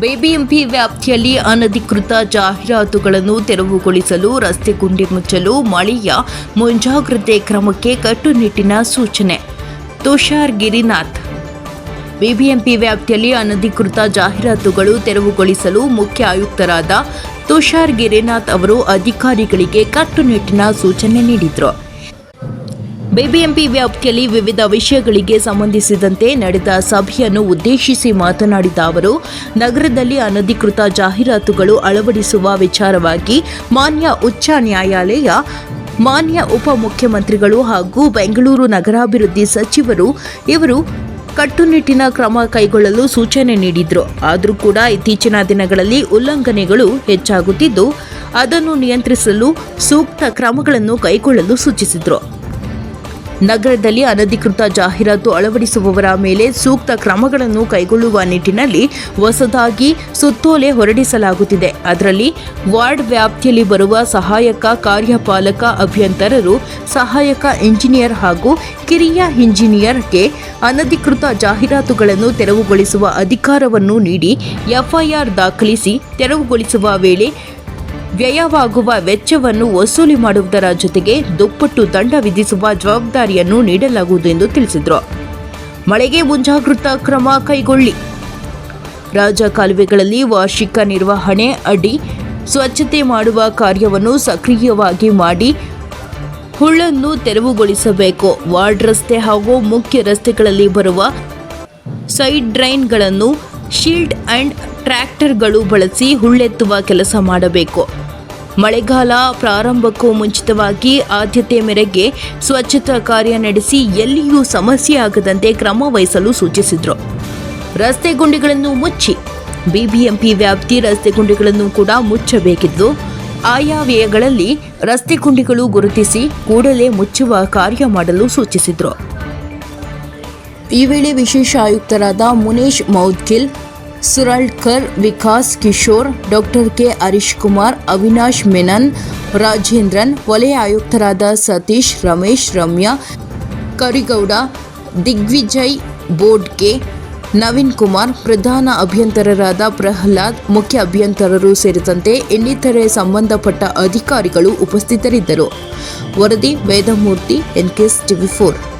BBMP ವ್ಯಾಪ್ತಿಯಲ್ಲಿ ಅನಧಿಕೃತ ಜಾಹೀರಾತುಗಳನ್ನು ತೆರವುಗೊಳಿಸಲು ರಸ್ತೆ ಗುಂಡಿ ಮುಚ್ಚಲು ಮಳೆಯ ಮುಂಜಾಗ್ರತೆ ಕ್ರಮಕ್ಕೆ ಕಟ್ಟುನಿಟ್ಟಿನ ಸೂಚನೆ. ತುಷಾರ್ ಗಿರಿನಾಥ್ ಬಿಬಿಎಂಪಿ ವ್ಯಾಪ್ತಿಯಲ್ಲಿ ಅನಧಿಕೃತ ಜಾಹೀರಾತುಗಳು ತೆರವುಗೊಳಿಸಲು ಮುಖ್ಯ ಆಯುಕ್ತರಾದ ತುಷಾರ್ ಗಿರಿನಾಥ್ ಅವರು ಅಧಿಕಾರಿಗಳಿಗೆ ಕಟ್ಟುನಿಟ್ಟಿನ ಸೂಚನೆ ನೀಡಿದರು. ಬಿಬಿಎಂಪಿ ವ್ಯಾಪ್ತಿಯಲ್ಲಿ ವಿವಿಧ ವಿಷಯಗಳಿಗೆ ಸಂಬಂಧಿಸಿದಂತೆ ನಡೆದ ಸಭೆಯನ್ನು ಉದ್ದೇಶಿಸಿ ಮಾತನಾಡಿದ ಅವರು, ನಗರದಲ್ಲಿ ಅನಧಿಕೃತ ಜಾಹೀರಾತುಗಳು ಅಳವಡಿಸುವ ವಿಚಾರವಾಗಿ ಮಾನ್ಯ ಉಚ್ಚ ನ್ಯಾಯಾಲಯ, ಮಾನ್ಯ ಉಪಮುಖ್ಯಮಂತ್ರಿಗಳು ಹಾಗೂ ಬೆಂಗಳೂರು ನಗರಾಭಿವೃದ್ಧಿ ಸಚಿವರು ಇವರು ಕಟ್ಟುನಿಟ್ಟಿನ ಕ್ರಮ ಕೈಗೊಳ್ಳಲು ಸೂಚನೆ ನೀಡಿದ್ರು. ಆದರೂ ಕೂಡ ಇತ್ತೀಚಿನ ದಿನಗಳಲ್ಲಿ ಉಲ್ಲಂಘನೆಗಳು ಹೆಚ್ಚಾಗುತ್ತಿದ್ದು, ಅದನ್ನು ನಿಯಂತ್ರಿಸಲು ಸೂಕ್ತ ಕ್ರಮಗಳನ್ನು ಕೈಗೊಳ್ಳಲು ಸೂಚಿಸಿದರು. ನಗರದಲ್ಲಿ ಅನಧಿಕೃತ ಜಾಹೀರಾತು ಅಳವಡಿಸುವವರ ಮೇಲೆ ಸೂಕ್ತ ಕ್ರಮಗಳನ್ನು ಕೈಗೊಳ್ಳುವ ನಿಟ್ಟಿನಲ್ಲಿ ಹೊಸದಾಗಿ ಸುತ್ತೋಲೆ ಹೊರಡಿಸಲಾಗುತ್ತಿದೆ. ಅದರಲ್ಲಿ ವಾರ್ಡ್ ವ್ಯಾಪ್ತಿಯಲ್ಲಿ ಬರುವ ಸಹಾಯಕ ಕಾರ್ಯಪಾಲಕ ಅಭಿಯಂತರರು, ಸಹಾಯಕ ಇಂಜಿನಿಯರ್ ಹಾಗೂ ಕಿರಿಯ ಇಂಜಿನಿಯರ್ಗೆ ಅನಧಿಕೃತ ಜಾಹೀರಾತುಗಳನ್ನು ತೆರವುಗೊಳಿಸುವ ಅಧಿಕಾರವನ್ನು ನೀಡಿ ಎಫ್ಐಆರ್ ದಾಖಲಿಸಿ ತೆರವುಗೊಳಿಸುವ ವೇಳೆ ವ್ಯಯವಾಗುವ ವೆಚ್ಚವನ್ನು ವಸೂಲಿ ಮಾಡುವುದರ ಜೊತೆಗೆ ದುಪ್ಪಟ್ಟು ದಂಡ ವಿಧಿಸುವ ಜವಾಬ್ದಾರಿಯನ್ನು ನೀಡಲಾಗುವುದು ಎಂದು ತಿಳಿಸಿದರು. ಮಳೆಗೆ ಮುಂಜಾಗೃತಾ ಕ್ರಮ ಕೈಗೊಳ್ಳಿ. ರಾಜ ಕಾಲುವೆಗಳಲ್ಲಿ ವಾರ್ಷಿಕ ನಿರ್ವಹಣೆ ಅಡಿ ಸ್ವಚ್ಛತೆ ಮಾಡುವ ಕಾರ್ಯವನ್ನು ಸಕ್ರಿಯವಾಗಿ ಮಾಡಿ ಹುಳ್ಳನ್ನು ತೆರವುಗೊಳಿಸಬೇಕು. ವಾರ್ಡ್ ರಸ್ತೆ ಹಾಗೂ ಮುಖ್ಯ ರಸ್ತೆಗಳಲ್ಲಿ ಬರುವ ಸೈಡ್ ಡ್ರೈನ್ಗಳನ್ನು ಶೀಲ್ಡ್ ಅಂಡ್ ಟ್ರ್ಯಾಕ್ಟರ್ಗಳು ಬಳಸಿ ಹುಳ್ಳೆತ್ತುವ ಕೆಲಸ ಮಾಡಬೇಕು. ಮಳೆಗಾಲ ಪ್ರಾರಂಭಕ್ಕೂ ಮುಂಚಿತವಾಗಿ ಆದ್ಯತೆ ಮೇರೆಗೆ ಸ್ವಚ್ಛತಾ ಕಾರ್ಯ ನಡೆಸಿ ಎಲ್ಲಿಯೂ ಸಮಸ್ಯೆ ಆಗದಂತೆ ಕ್ರಮ ವಹಿಸಲು ಸೂಚಿಸಿದರು. ರಸ್ತೆ ಗುಂಡಿಗಳನ್ನು ಮುಚ್ಚಿ, ಬಿಬಿಎಂಪಿ ವ್ಯಾಪ್ತಿ ರಸ್ತೆ ಗುಂಡಿಗಳನ್ನು ಕೂಡ ಮುಚ್ಚಬೇಕಿದ್ದು ಆಯಾ ವ್ಯಯಗಳಲ್ಲಿ ರಸ್ತೆ ಗುಂಡಿಗಳು ಗುರುತಿಸಿ ಕೂಡಲೇ ಮುಚ್ಚುವ ಕಾರ್ಯ ಮಾಡಲು ಸೂಚಿಸಿದರು. ಈ ವೇಳೆ ವಿಶೇಷ ಆಯುಕ್ತರಾದ ಮುನೇಶ್ ಮೌದ್ಗಿಲ್ ಸುರಳ್ಕರ್, ವಿಕಾಸ್ ಕಿಶೋರ್, ಡಾಕ್ಟರ್ ಕೆ ಹರೀಶ್ ಕುಮಾರ್ ಅವಿನಾಶ್ ಮೆನನ್, ರಾಜೇಂದ್ರನ್, ವಲಯ ಆಯುಕ್ತರಾದ ಸತೀಶ್, ರಮೇಶ್, ರಮ್ಯಾ, ಕರಿಗೌಡ, ದಿಗ್ವಿಜಯ್, ಬೋಡ್ಗೆ, ನವೀನ್ ಕುಮಾರ್, ಪ್ರಧಾನ ಅಭಿಯಂತರರಾದ ಪ್ರಹ್ಲಾದ್, ಮುಖ್ಯ ಅಭಿಯಂತರರು ಸೇರಿದಂತೆ ಇನ್ನಿತರೆ ಸಂಬಂಧಪಟ್ಟ ಅಧಿಕಾರಿಗಳು ಉಪಸ್ಥಿತರಿದ್ದರು. ವರದಿ, ವೇದಮೂರ್ತಿ ಎನ್ಕೆಎಸ್ ಟಿವಿ ಫೋರ್.